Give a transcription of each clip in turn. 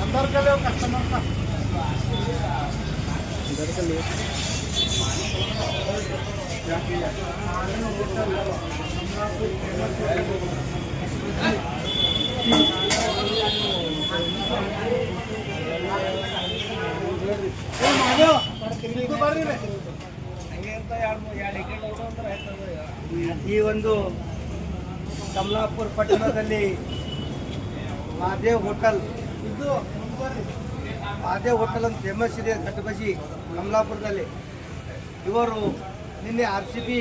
अंदर का लो कस्टमर का ಏ ಈ ಒಂದು ಕಮಲಾಪುರ ಪಟ್ಟಣದಲ್ಲಿ ಮಹಾದೇವ್ ಹೋಟೆಲ್. ಮಹಾದೇವ್ ಹೋಟೆಲ್ ಅಂತ ಫೇಮಸ್ ಇದೆ ಕಟ್ಟಬಸಿ ಕಮಲಾಪುರದಲ್ಲಿ. ಇವರು ನಿನ್ನೆ ಆರ್ ಸಿ ಬಿ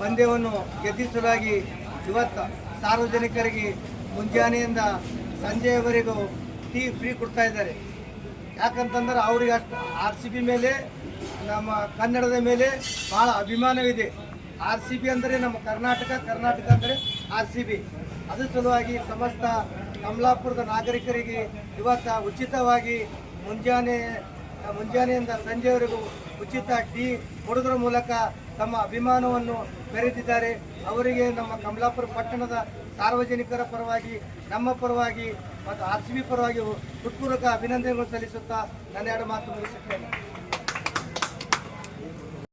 ಪಂದ್ಯವನ್ನು ಗೆದ್ದಿಸಲಾಗಿ ಇವತ್ತು ಸಾರ್ವಜನಿಕರಿಗೆ ಮುಂಜಾನೆಯಿಂದ ಸಂಜೆಯವರೆಗೂ ಟೀ ಫ್ರೀ ಕೊಡ್ತಾ ಇದ್ದಾರೆ. ಯಾಕಂತಂದ್ರೆ ಅವ್ರಿಗೆ ಅಷ್ಟು ಆರ್ ಸಿ ಬಿ ಮೇಲೆ, ನಮ್ಮ ಕನ್ನಡದ ಮೇಲೆ ಭಾಳ ಅಭಿಮಾನವಿದೆ. ಆರ್ ಸಿ ಬಿ ಅಂದರೆ ನಮ್ಮ ಕರ್ನಾಟಕ ಕರ್ನಾಟಕ ಅಂದರೆ ಆರ್ ಸಿ ಬಿ ಅದ್ರ ಸಲುವಾಗಿ ಸಮಸ್ತ ಕಮಲಾಪುರದ ನಾಗರಿಕರಿಗೆ ಇವತ್ತು ಉಚಿತವಾಗಿ ಮುಂಜಾನೆ ಮುಂಜಾನೆಯಿಂದ ಸಂಜೆವರೆಗೂ ಉಚಿತ ಟೀ ಕೊಡೋದ್ರ ಮೂಲಕ ತಮ್ಮ ಅಭಿಮಾನವನ್ನು ಮೆರೆದಿದ್ದಾರೆ. ಅವರಿಗೆ ನಮ್ಮ ಕಮಲಾಪುರ ಪಟ್ಟಣದ ಸಾರ್ವಜನಿಕರ ಪರವಾಗಿ, ನಮ್ಮ ಪರವಾಗಿ ಮತ್ತು ಆರ್ ಸಿ ಬಿ ಪರವಾಗಿ ಹೃತ್ಪೂರ್ವಕ ಅಭಿನಂದನೆಗಳು ಸಲ್ಲಿಸುತ್ತಾ ನನ್ನ ಎರಡು ಮಾತು ಮುಗಿಸುತ್ತೇನೆ.